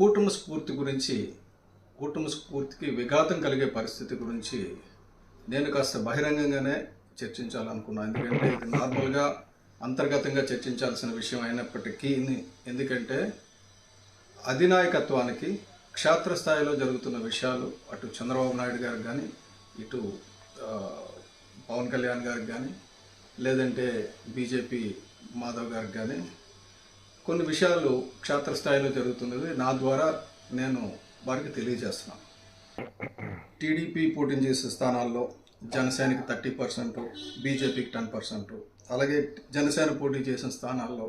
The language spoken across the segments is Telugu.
కూటమి స్ఫూర్తి గురించి కూటమి స్ఫూర్తికి విఘాతం కలిగే పరిస్థితి గురించి నేను కాస్త బహిరంగంగానే చర్చించాలనుకున్నాను ఎందుకంటే ఇది నార్మల్గా అంతర్గతంగా చర్చించాల్సిన విషయం అయినప్పటికీ ఎందుకంటే అధినాయకత్వానికి క్షేత్రస్థాయిలో జరుగుతున్న విషయాలు అటు చంద్రబాబు నాయుడు గారికి కానీ ఇటు పవన్ కళ్యాణ్ గారికి కానీ లేదంటే బీజేపీ మాధవ్ గారికి కానీ కొన్ని విషయాలు క్షేత్రస్థాయిలో జరుగుతున్నది నా ద్వారా నేను వారికి తెలియజేస్తున్నాను. టీడీపీ పోటీ చేసే స్థానాల్లో జనసేనకి థర్టీ పర్సెంట్ బీజేపీకి టెన్ పర్సెంట్ అలాగే జనసేన పోటీ చేసిన స్థానాల్లో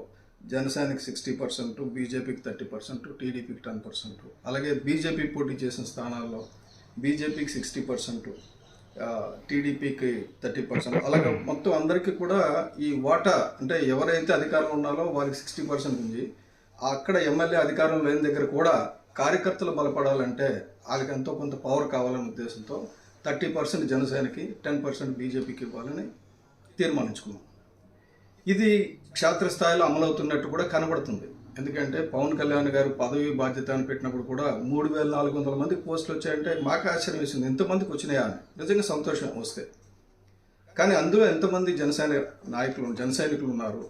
జనసేనకి సిక్స్టీ పర్సెంట్ బీజేపీకి థర్టీ పర్సెంట్ టీడీపీకి టెన్ పర్సెంట్ అలాగే బీజేపీ పోటీ చేసిన స్థానాల్లో బీజేపీకి సిక్స్టీ పర్సెంట్ టీడీపీకి థర్టీ పర్సెంట్. అలాగే మొత్తం అందరికీ కూడా ఈ వాటా అంటే ఎవరైతే అధికారంలో ఉన్నారో వారికి సిక్స్టీ పర్సెంట్ ఉంది. అక్కడ ఎమ్మెల్యే అధికారం లేని దగ్గర కూడా కార్యకర్తలు బలపడాలంటే వాళ్ళకి ఎంతో కొంత పవర్ కావాలనే ఉద్దేశంతో థర్టీ పర్సెంట్ జనసేనకి టెన్ పర్సెంట్ బీజేపీకి ఇవ్వాలని తీర్మానించుకున్నాం. ఇది క్షేత్రస్థాయిలో అమలవుతున్నట్టు కూడా కనబడుతుంది. ఎందుకంటే పవన్ కళ్యాణ్ గారు పదవి బాధ్యత అని పెట్టినప్పుడు కూడా మూడు వేల నాలుగు వందల మంది పోస్టులు వచ్చాయంటే మాకు ఆశ్చర్యం వేసింది. ఎంతమందికి వచ్చినాయా అని. నిజంగా సంతోషం వస్తే. కానీ అందులో ఎంతమంది జనసేన నాయకులు జనసైనికులు ఉన్నారు?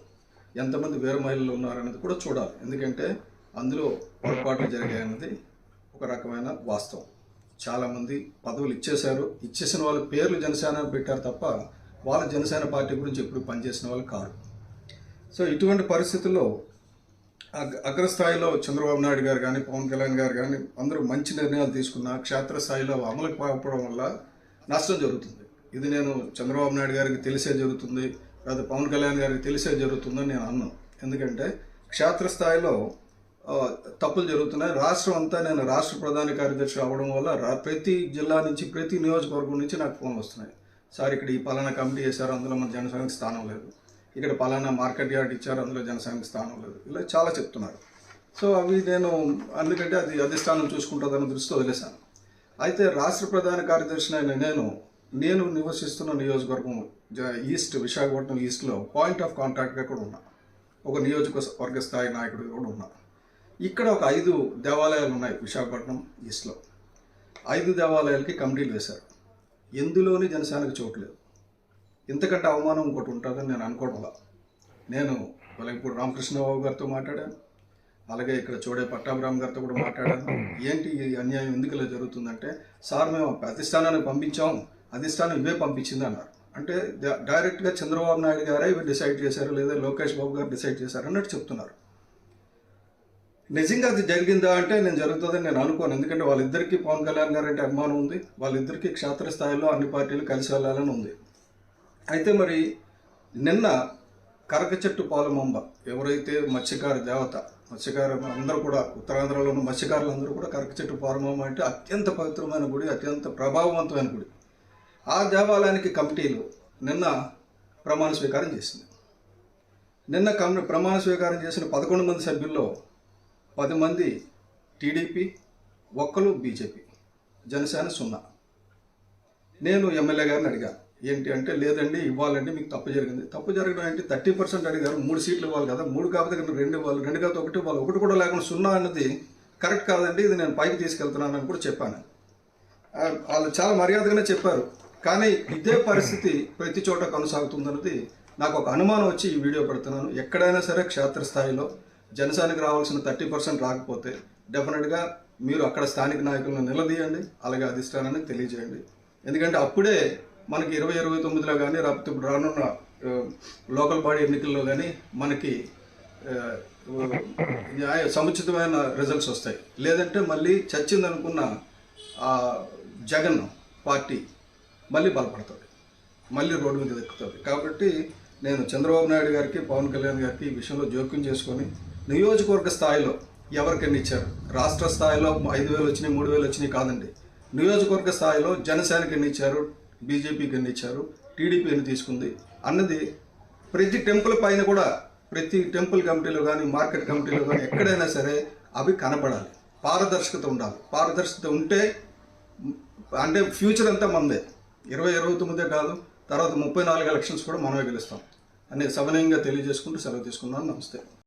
ఎంతమంది వీర మహిళలు ఉన్నారు అనేది కూడా చూడాలి. ఎందుకంటే అందులో పొరపాట్లు జరిగాయన్నది ఒక రకమైన వాస్తవం. చాలామంది పదవులు ఇచ్చేశారు. ఇచ్చేసిన వాళ్ళ పేర్లు జనసేన పెట్టారు తప్ప వాళ్ళ జనసేన పార్టీ గురించి ఎప్పుడు పనిచేసిన వాళ్ళు కాదు సో ఇటువంటి పరిస్థితుల్లో అగ్రస్థాయిలో చంద్రబాబు నాయుడు గారు కానీ పవన్ కళ్యాణ్ గారు కానీ అందరూ మంచి నిర్ణయాలు తీసుకున్న క్షేత్రస్థాయిలో అమలుకు పోకపోవడం వల్ల నష్టం జరుగుతుంది. ఇది నేను చంద్రబాబు నాయుడు గారికి తెలిసే జరుగుతుంది లేదా పవన్ కళ్యాణ్ గారికి తెలిసే జరుగుతుందని నేను అన్నాను ఎందుకంటే క్షేత్రస్థాయిలో తప్పులు జరుగుతున్నాయి. రాష్ట్రం అంతా నేను రాష్ట్ర ప్రధాన కార్యదర్శి అవ్వడం వల్ల ప్రతి జిల్లా నుంచి ప్రతి నియోజకవర్గం నుంచి నాకు ఫోన్లు వస్తున్నాయి. సార్ ఇక్కడ ఈ పాలన కమిటీ చేశారు అందులో మన జనసంఘకి స్థానం లేదు. ఇక్కడ పలానా మార్కెట్ యార్డ్ ఇచ్చారు అందులో జనసంఘ స్థానం లేదు. ఇలా చాలా చెప్తున్నారు. సో అవి నేను అందుకంటే అది అధిష్టానం చూసుకుంటుందని దృష్టితో వదిలేశాను. అయితే రాష్ట్ర ప్రధాన కార్యదర్శి అయిన నేను నేను నివసిస్తున్న నియోజకవర్గం ఈస్ట్ విశాఖపట్నం ఈస్ట్లో పాయింట్ ఆఫ్ కాంటాక్ట్గా కూడా ఉన్నా. ఒక నియోజకవర్గ స్థాయి నాయకుడు కూడా ఉన్నా. ఇక్కడ ఒక ఐదు దేవాలయాలు ఉన్నాయి విశాఖపట్నం ఈస్ట్లో. ఐదు దేవాలయాలకి కమిటీలు వేశారు. ఎందులోని జనసేనకు చోటు లేదు. ఇంతకంటే అవమానం ఇంకోటి ఉంటుందని నేను అనుకోవడంలా నేను వెలగపూడి రామకృష్ణబాబు గారితో మాట్లాడాను. అలాగే ఇక్కడ చూడే పట్టాభిరామ్ గారితో కూడా మాట్లాడాను. ఏంటి ఈ అన్యాయం ఎందుకు ఇలా జరుగుతుందంటే సార్ మేము అధిష్టానానికి పంపించాం. అధిష్టానం ఇవే పంపించింది అన్నారు. అంటే డైరెక్ట్గా చంద్రబాబు నాయుడు గారే ఇవి డిసైడ్ చేశారు లేదా లోకేష్ బాబు గారు డిసైడ్ చేశారు అన్నట్టు చెప్తున్నారు. నిజంగా అది జరిగిందా అంటే నేను జరుగుతుందని నేను అనుకోను. ఎందుకంటే వాళ్ళిద్దరికీ పవన్ కళ్యాణ్ గారు అంటే అభిమానం ఉంది. వాళ్ళిద్దరికీ క్షేత్రస్థాయిలో అన్ని పార్టీలు కలిసి వెళ్ళాలని ఉంది. అయితే మరి నిన్న కరక చెట్టు పాలమంబ ఎవరైతే మత్స్యకార దేవత మత్స్యకార అందరూ కూడా ఉత్తరాంధ్రలో ఉన్న మత్స్యకారులందరూ కూడా కరక చెట్టు పాలమంబ అంటే అత్యంత పవిత్రమైన గుడి అత్యంత ప్రభావవంతమైన గుడి. ఆ దేవాలయానికి కమిటీలు నిన్న ప్రమాణ స్వీకారం చేసింది. నిన్న కమ్ ప్రమాణ స్వీకారం చేసిన పదకొండు మంది సభ్యుల్లో పది మంది టీడీపీ ఒక్కరు బీజేపీ జనసేన సున్నా. నేను ఎమ్మెల్యే గారిని అడిగాను ఏంటి అంటే లేదండి ఇవ్వాలండి మీకు తప్పు జరిగింది. తప్పు జరగడం ఏంటి థర్టీ పర్సెంట్ అడిగారు మూడు సీట్లు ఇవ్వాలి కదా మూడు కాకపోతే కనుక రెండు ఇవ్వాలి రెండు కాకపోతే ఒకటి ఇవ్వాలి ఒకటి కూడా లేకుండా సున్నా అన్నది కరెక్ట్ కాదండి ఇది నేను పైకి తీసుకెళ్తున్నాను అని కూడా చెప్పాను. వాళ్ళు చాలా మర్యాదగానే చెప్పారు. కానీ ఇదే పరిస్థితి ప్రతి చోట కొనసాగుతుందన్నది నాకు ఒక అనుమానం వచ్చి ఈ వీడియో పెడుతున్నాను. ఎక్కడైనా సరే క్షేత్రస్థాయిలో జనసేనకు రావాల్సిన థర్టీ పర్సెంట్ రాకపోతే డెఫినెట్గా మీరు అక్కడ స్థానిక నాయకులను నిలదీయండి అలాగే అధిష్టానాన్ని తెలియజేయండి. ఎందుకంటే అప్పుడే మనకి ఇరవై ఇరవై తొమ్మిదిలో కానీ రాకపోతే ఇప్పుడు రానున్న లోకల్ బాడీ ఎన్నికల్లో కానీ మనకి సముచితమైన రిజల్ట్స్ వస్తాయి. లేదంటే మళ్ళీ చచ్చిందనుకున్న ఆ జగన్ పార్టీ మళ్ళీ బలపడుతుంది. మళ్ళీ రోడ్డు మీద ఎక్కుతుంది. కాబట్టి నేను చంద్రబాబు నాయుడు గారికి పవన్ కళ్యాణ్ గారికి ఈ విషయంలో జోక్యం చేసుకొని నియోజకవర్గ స్థాయిలో ఎవరికన్నా ఇచ్చారు? రాష్ట్ర స్థాయిలో ఐదు వేలు వచ్చినాయి మూడు వేలు వచ్చినాయి కాదండి. నియోజకవర్గ స్థాయిలో జనసేనకి ఎన్ని ఇచ్చారు? బీజేపీకి ఎన్ని ఇచ్చారు టీడీపీ ఎన్ని తీసుకుంది అన్నది ప్రతి టెంపుల్ పైన కూడా ప్రతి టెంపుల్ కమిటీలో కానీ మార్కెట్ కమిటీలో కానీ ఎక్కడైనా సరే అవి కనపడాలి పారదర్శకత ఉండాలి. పారదర్శకత ఉంటే అంటే ఫ్యూచర్ అంతా మనదే ఇరవై ఇరవై తొమ్మిదే కాదు తర్వాత ముప్పై నాలుగు ఎలక్షన్స్ కూడా మనమే గెలుస్తాం. అనేది సవనీయంగా తెలియజేసుకుంటూ సెలవు తీసుకున్నాను నమస్తే.